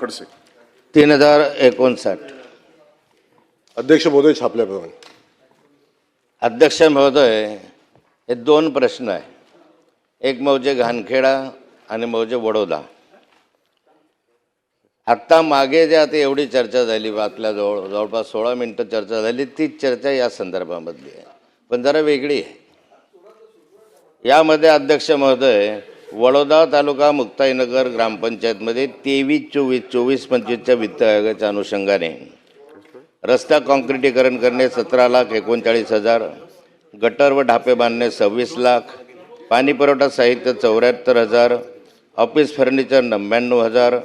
खडसे तीन हजार एकोणसाठ. अध्यक्ष महोदय छापल्याप्रमाणे. अध्यक्ष महोदय हे दोन प्रश्न आहे. एक मौजे घानखेडा आणि मौजे वडोदा. आत्ता मागे जे आता एवढी चर्चा झाली आपल्या जवळ जवळपास सोळा मिनटं चर्चा झाली तीच चर्चा या संदर्भामधली आहे. पण जरा वेगळी आहे. यामध्ये अध्यक्ष महोदय वडोदा तालुका मुक्ताईनगर ग्रामपंचायतमध्ये तेवीस चोवीस चोवीस पंचवीसच्या वित्त आयोगाच्या अनुषंगाने रस्ता कॉन्क्रिटीकरण करणे सतरा लाख एकोणचाळीस हजार गटर व ढापे बांधणे सव्वीस लाख पाणीपुरवठा साहित्य चौऱ्याहत्तर हजार ऑफिस फर्निचर नव्याण्णव हजार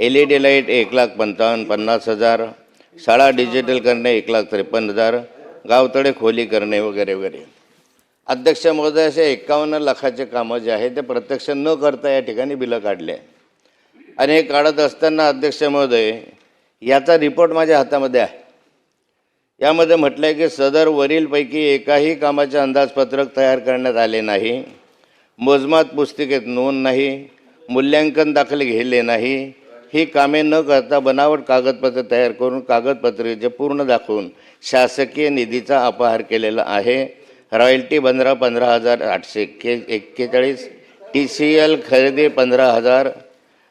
एल ई डी लाइट एक लाख पंचावन्न पन्नास हजार शाळा डिजिटल करणे एक लाख त्रेपन्न हजार गावतळे खोली करणे वगैरे वगैरे. अध्यक्ष महोदय असे एकावन्न लाखाचे कामं जे आहे ते प्रत्यक्ष न करता या ठिकाणी बिलं काढले आहे. आणि हे काढत असताना अध्यक्ष महोदय याचा रिपोर्ट माझ्या हातामध्ये आहे यामध्ये म्हटलं आहे की सदर वरीलपैकी एकाही कामाचे अंदाजपत्रक तयार करण्यात आले नाही मोजमात पुस्तिकेत नोंद नाही मूल्यांकन दाखल घेतले नाही ही कामे न करता बनावट कागदपत्र तयार करून कागदपत्रेचे पूर्ण दाखवून शासकीय निधीचा अपहार केलेला आहे रॉयल्टी पंधरा पंधरा हजार आठशे एक्के एक्केचाळीस. टी सी एल खरेदी पंधरा हजार.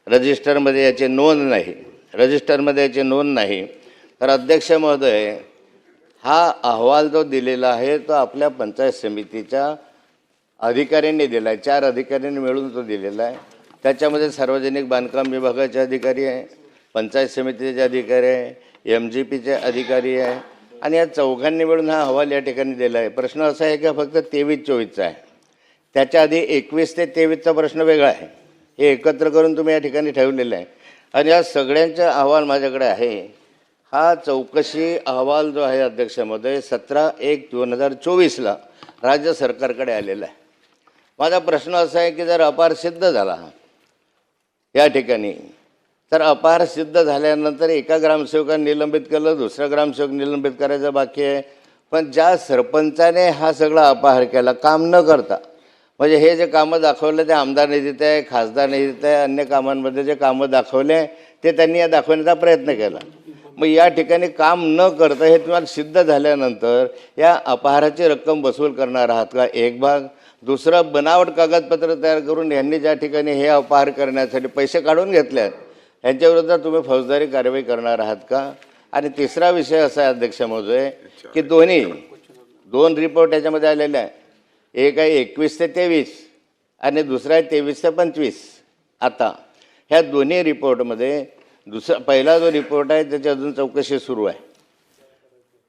रजिस्टरमध्ये याची नोंद नाही. रजिस्टरमध्ये याची नोंद नाही. तर अध्यक्ष महोदय हा अहवाल जो दिलेला आहे तो आपल्या पंचायत समितीच्या अधिकाऱ्यांनी दिला आहे चार अधिकाऱ्यांनी मिळून तो दिलेला आहे. त्याच्यामध्ये सार्वजनिक बांधकाम विभागाचे अधिकारी आहे पंचायत समितीचे अधिकारी आहे एम जी पीचे अधिकारी आहे आणि या चौघांनी मिळून हा अहवाल या ठिकाणी दिला आहे. प्रश्न असा आहे का फक्त तेवीस चोवीसचा आहे. त्याच्या आधी एकवीस ते तेवीसचा प्रश्न वेगळा आहे. हे एकत्र करून तुम्ही या ठिकाणी ठेवलेलं आहे. आणि या सगळ्यांचा अहवाल माझ्याकडे आहे. हा चौकशी अहवाल जो आहे अध्यक्षामध्ये सतरा एक दोन हजार चोवीसला राज्य सरकारकडे आलेला आहे. माझा प्रश्न असा आहे की जर अपार सिद्ध झाला या ठिकाणी तर अपार सिद्ध झाल्यानंतर एका ग्रामसेवकाने निलंबित केलं दुसरा ग्रामसेवक निलंबित करायचं बाकी आहे. पण ज्या सरपंचाने हा सगळा अपहार केला काम न करता म्हणजे हे जे कामं दाखवलं ते आमदार निधीत आहे खासदार निधीत आहे अन्य कामांमध्ये जे कामं दाखवले ते त्यांनी या दाखवण्याचा प्रयत्न केला. मग या ठिकाणी काम न करता हे तुम्हाला सिद्ध झाल्यानंतर या अपहाराची रक्कम वसूल करणार आहात का? एक भाग. दुसरं बनावट कागदपत्र तयार करून यांनी ज्या ठिकाणी हे अपहार करण्यासाठी पैसे काढून घेतले आहेत यांच्याविरुद्ध तुम्ही फौजदारी कारवाई करणार आहात का? आणि तिसरा विषय असा आहे अध्यक्ष महोदय की दोन्ही दोन रिपोर्ट याच्यामध्ये आलेले आहे. एक आहे एकवीस ते तेवीस आणि दुसरा आहे तेवीस ते पंचवीस. आता ह्या दोन्ही रिपोर्टमध्ये दुसरा पहिला जो रिपोर्ट आहे त्याची अजून चौकशी सुरू आहे.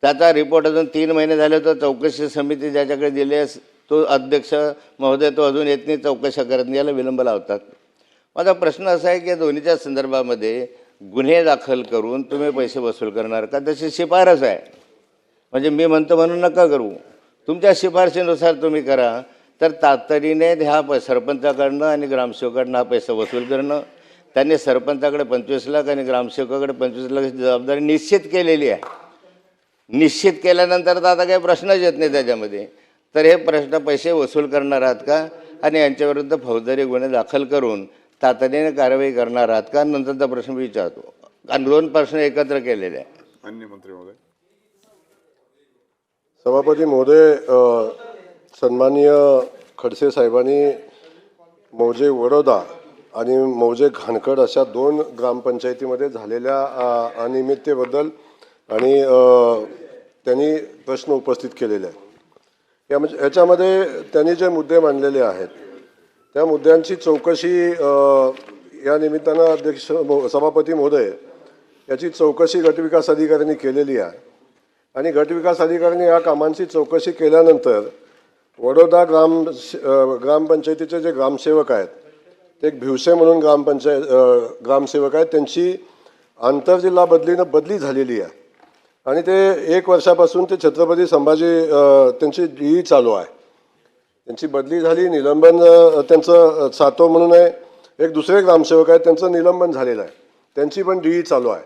त्याचा रिपोर्ट अजून तीन महिने झाले तर चौकशी समिती ज्याच्याकडे दिली आहे तो अध्यक्ष महोदय तो अजून येत नाही चौकशा करत नाही याला विलंब लावतात. माझा प्रश्न असा आहे की या दोन्हीच्या संदर्भामध्ये गुन्हे दाखल करून तुम्ही पैसे वसूल करणार का? तशी शिफारस आहे. म्हणजे मी म्हणतो म्हणून नका करू. तुमच्या शिफारशीनुसार तुम्ही करा. तर तातडीने ह्या प सरपंचाकडनं आणि ग्रामसेवकाकडनं हा पैसा वसूल करणं. त्यांनी सरपंचाकडे पंचवीस लाख आणि ग्रामसेवकाकडे पंचवीस लाखाची जबाबदारी निश्चित केलेली आहे. निश्चित केल्यानंतर तर आता काही प्रश्नच येत नाही त्याच्यामध्ये. तर हे प्रश्न पैसे वसूल करणार आहात का? आणि यांच्याविरुद्ध फौजदारी गुन्हे दाखल करून तातडीने कारवाई करणार आहात का? नंतरचा प्रश्न मी विचारतो. आणि दोन प्रश्न एकत्र केलेले आहे अन्य मंत्री महोदय. सभापती महोदय सन्माननीय खडसे साहेबांनी मौजे वडोदा आणि मौजे घाणकड अशा दोन ग्रामपंचायतीमध्ये झालेल्या अनियमिततेबद्दल आणि त्यांनी प्रश्न उपस्थित केलेले आहेत. या म्हणजे याच्यामध्ये त्यांनी जे मुद्दे मांडलेले आहेत त्या मुद्द्यांची चौकशी या निमित्तानं अध्यक्ष सभापती महोदय याची चौकशी गटविकास अधिकाऱ्यांनी केलेली आहे. आणि गटविकास अधिकाऱ्यांनी या कामांची चौकशी केल्यानंतर वडोदा ग्राम ग्रामपंचायतीचे जे ग्रामसेवक आहेत ते एक भिवसे म्हणून ग्रामपंचायत ग्रामसेवक आहेत त्यांची आंतरजिल्हा बदलीनं बदली झालेली आहे. आणि ते एक वर्षापासून ते छत्रपती संभाजी त्यांची डी चालू आहे. त्यांची बदली झाली निलंबन त्यांचं अ, सातो म्हणून आहे. एक दुसरे ग्रामसेवक आहेत त्यांचं निलंबन झालेलं आहे. त्यांची पण डी चालू आहे.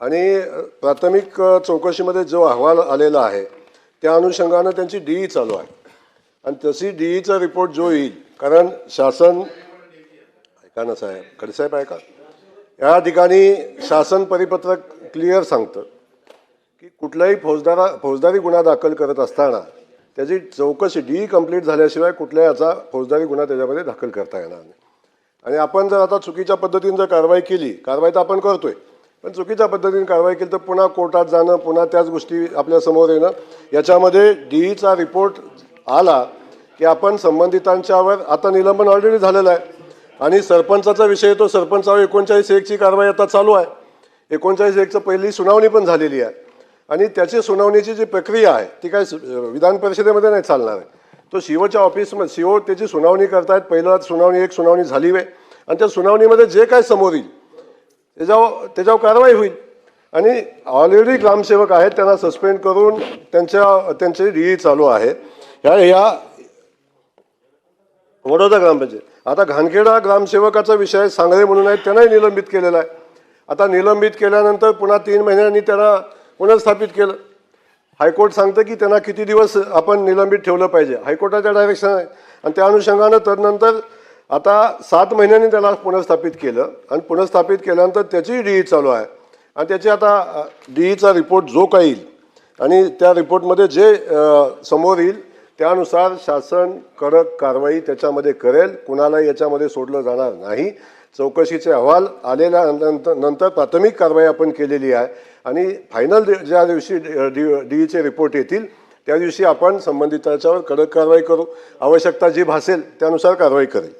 आणि प्राथमिक चौकशीमध्ये जो अहवाल आलेला आहे त्या अनुषंगानं त्यांची डी चालू आहे. आणि तशी डी ईचा रिपोर्ट जो येईल कारण शासन ऐका ना साहेब खडसाहेब ऐका या ठिकाणी शासन परिपत्रक क्लिअर सांगतं की कुठलाही फौजदारा फौजदारी गुन्हा दाखल करत असताना त्याची चौकशी डी कंप्लीट झाल्याशिवाय कुठल्याही याचा फौजदारी गुन्हा त्याच्यामध्ये दाखल करता येणार नाही. आणि आपण जर आता चुकीच्या पद्धतीने जर कारवाई केली कारवाई तर आपण करतोय पण चुकीच्या पद्धतीने कारवाई केली तर पुन्हा कोर्टात जाणं पुन्हा त्याच गोष्टी आपल्यासमोर येणं याच्यामध्ये डीईचा रिपोर्ट आला की आपण संबंधितांच्यावर आता निलंबन ऑलरेडी झालेलं आहे. आणि सरपंचाचा विषय तो सरपंचावर एकोणचाळीस एकची कारवाई आता चालू आहे. एकोणचाळीस एकचं पहिली सुनावणी पण झालेली आहे. आणि त्याची सुनावणीची जी प्रक्रिया आहे ती काय विधान परिषदेमध्ये नाही चालणार आहे. तो सीओच्या ऑफिसमध्ये सीओ त्याची सुनावणी करतायत पहिलं सुनावणी एक सुनावणी झाली आहे आणि त्या सुनावणीमध्ये जे काय समोर येईल त्याच्यावर त्याच्यावर कारवाई होईल. आणि ऑलरेडी ग्रामसेवक आहेत त्यांना सस्पेंड करून त्यांच्या त्यांचे डी चालू आहे. ह्या ह्या वडोदा ग्रामपंचायत. आता घाणखेडा ग्रामसेवकाचा विषय सांगळे म्हणून आहेत त्यांनाही निलंबित केलेला आहे. आता निलंबित केल्यानंतर पुन्हा तीन महिन्यांनी त्यांना पुनर्स्थापित केलं. हायकोर्ट सांगतं की त्यांना किती दिवस आपण निलंबित ठेवलं पाहिजे. हायकोर्टाच्या डायरेक्शन आहे. आणि त्या अनुषंगानं तदनंतर आता सात महिन्यांनी त्याला पुनर्स्थापित केलं. आणि पुनर्स्थापित केल्यानंतर त्याचीही डी ई चालू आहे. आणि त्याची आता डी ईचा रिपोर्ट जो काही येईल. आणि त्या रिपोर्टमध्ये जे समोर येईल त्यानुसार शासन कडक कारवाई त्याच्यामध्ये करेल. कुणालाही याच्यामध्ये सोडलं जाणार नाही. चौकशीचे अहवाल आलेल्या नंतर नंतर प्राथमिक कारवाई आपण केलेली आहे. आणि फायनल ज्या दिवशी डी डीईचे रिपोर्ट येतील त्या दिवशी आपण संबंधिताच्यावर कडक कारवाई करू. आवश्यकता जी भासेल त्यानुसार कारवाई करेल.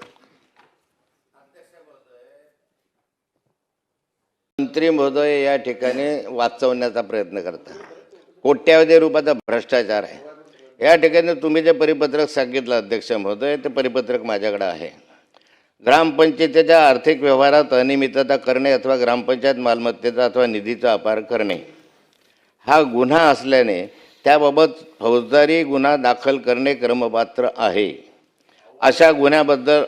मंत्री महोदय या ठिकाणी वाचवण्याचा प्रयत्न करता कोट्यावधी रुपयाचा भ्रष्टाचार आहे. या ठिकाणी तुम्ही जे परिपत्रक सांगितलं अध्यक्ष महोदय ते परिपत्रक माझ्याकडे आहे. ग्रामपंचायतीच्या आर्थिक व्यवहारात अनियमितता करणे अथवा ग्रामपंचायत मालमत्तेचा अथवा निधीचा अपार करणे. हा गुन्हा असल्याने त्याबाबत फौजदारी गुन्हा दाखल करणे क्रमपात्र आहे. अशा गुन्ह्याबद्दल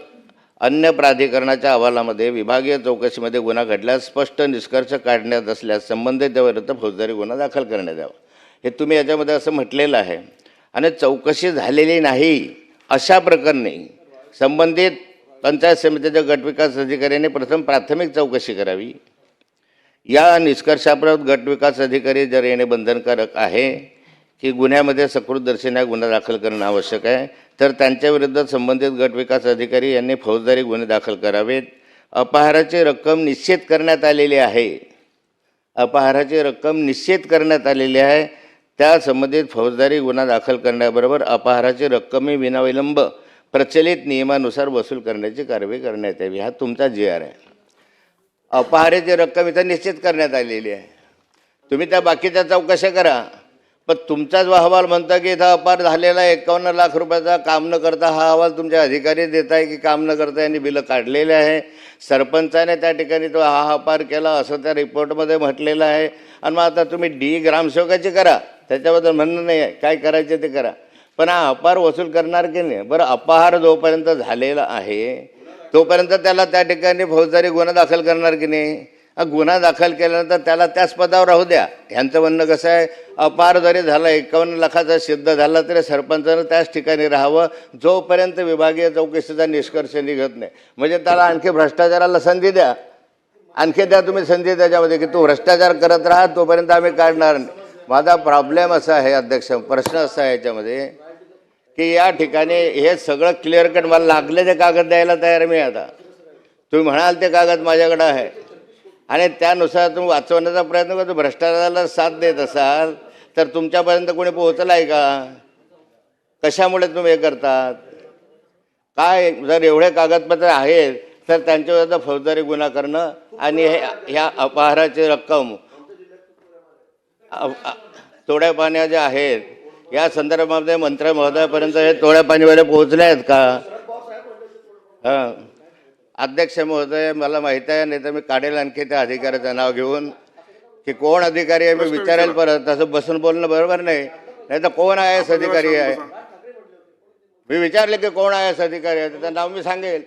अन्य प्राधिकरणाच्या अहवालामध्ये विभागीय चौकशीमध्ये गुन्हा घडल्यास स्पष्ट निष्कर्ष काढण्यात असल्यास संबंधित विरुद्ध फौजदारी गुन्हा दाखल करण्यात यावा. हे तुम्ही याच्यामध्ये असं म्हटलेलं आहे. आणि चौकशी झालेली नाही अशा प्रकरणी संबंधित पंचायत समितीच्या गटविकास अधिकाऱ्याने प्रथम प्राथमिक चौकशी करावी. या निष्कर्षाप्रत गटविकास अधिकारी जर येणे बंधनकारक आहे की गुन्ह्यामध्ये सकृत दर्शना गुन्हा दाखल करणं आवश्यक आहे तर त्यांच्याविरुद्ध संबंधित गटविकास अधिकारी यांनी फौजदारी गुन्हे दाखल करावेत. अपहाराची रक्कम निश्चित करण्यात आलेली आहे. अपहाराची रक्कम निश्चित करण्यात आलेली आहे. त्या संबंधित फौजदारी गुन्हा दाखल करण्याबरोबर अपहाराची रक्कमही विनाविलंब प्रचलित नियमानुसार वसूल करण्याची कारवाई करण्यात यावी. हा तुमचा जी आर आहे अपहाराची रक्कम इथं निश्चित करण्यात आलेली आहे. तुम्ही त्या बाकीच्या चौकशा करा. पण तुमचाच अहवाल म्हणता की इथं अपार झालेला एकावन्न लाख रुपयाचा काम न करता हा अहवाल तुमचे अधिकारी देत आहे की काम न करता यांनी बिलं काढलेले आहे. सरपंचाने त्या ठिकाणी तो हा अपार केला असं त्या रिपोर्टमध्ये म्हटलेलं आहे. आणि मग आता तुम्ही डी ग्रामसेवकाची करा. त्याच्याबद्दल म्हणणं नाही आहे. काय करायचे ते करा. पण हा अपार वसूल करणार की नाही? बरं अपहार जोपर्यंत झालेला आहे तोपर्यंत त्याला त्या ठिकाणी फौजदारी गुन्हा दाखल करणार की नाही? हा गुन्हा दाखल केल्यानंतर त्याला त्याच पदावर राहू द्या. ह्यांचं म्हणणं कसं आहे? अपार जरी झाला एकावन्न लाखाचा सिद्ध झाला तरी सरपंचानं त्याच ठिकाणी राहावं जोपर्यंत विभागीय चौकशीचा निष्कर्ष निघत नाही. म्हणजे त्याला आणखी भ्रष्टाचाराला संधी द्या. आणखी द्या तुम्ही संधी त्याच्यामध्ये की तू भ्रष्टाचार करत राहा तोपर्यंत आम्ही काढणार नाही. माझा प्रॉब्लेम असा आहे अध्यक्ष प्रश्न असा आहे याच्यामध्ये की या ठिकाणी हे सगळं क्लिअर कट मला लागले ते कागद द्यायला तयार मी आता. तुम्ही म्हणाल ते कागद माझ्याकडं आहे. आणि त्यानुसार तुम्ही वाचवण्याचा प्रयत्न करतो भ्रष्टाचाराला साथ देत असाल तर तुमच्यापर्यंत कोणी पोहोचलं आहे का? कशामुळे तुम्ही हे करतात? काय जर एवढे कागदपत्र आहेत तर त्यांच्यावर फौजदारी गुन्हा करणं आणि हे ह्या अपहाराची रक्कम तोड्या पाण्या ज्या आहेत या संदर्भामध्ये मंत्री महोदयापर्यंत हे तोड्या पाणीवाले पोहोचले आहेत का? हां. अध्यक्ष महोदय मला माहीत आहे नाही तर मी काढेल आणखी त्या अधिकाऱ्याचं नाव घेऊन की कोण अधिकारी आहे मी विचारेल परत. तसं बसून बोलणं बरोबर नाही. नाही तर कोण आय एस अधिकारी आहे? मी विचारले की कोण आय एस अधिकारी आहे त्याचं नाव मी सांगेल.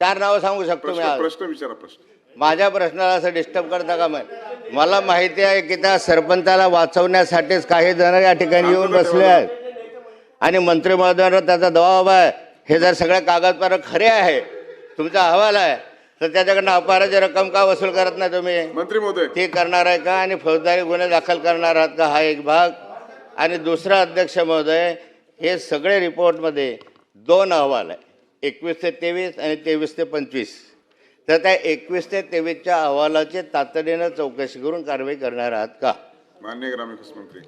चार नावं सांगू शकतो मी प्रश्न विचारा प्रश्न. माझ्या प्रश्नाला असं डिस्टर्ब करता का मग मला माहिती आहे की त्या सरपंचाला वाचवण्यासाठीच काही जण या ठिकाणी येऊन बसले आहेत. आणि मंत्री महोदयांवर त्याचा दबाव आहे. हे जर सगळे कागदपत्र खरे आहे तुमचा अहवाल आहे तर त्याच्याकडनं अपहाराची रक्कम का वसूल करत नाही तुम्ही? मंत्री महोदय. ते करणार आहे का? आणि फौजदारी गुन्हे दाखल करणार आहात का? हा एक भाग. आणि दुसरा अध्यक्ष महोदय हे सगळे रिपोर्टमध्ये दोन अहवाल आहे. एकवीस ते तेवीस आणि तेवीस ते पंचवीस. तर त्या एकवीस ते तेवीसच्या अहवालाची तातडीनं चौकशी करून कारवाई करणार आहात का? मान्य ग्रामविकास मंत्री.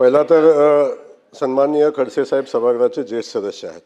पहिला तर सन्माननीय खडसे साहेब सभागृहाचे ज्येष्ठ सदस्य आहेत.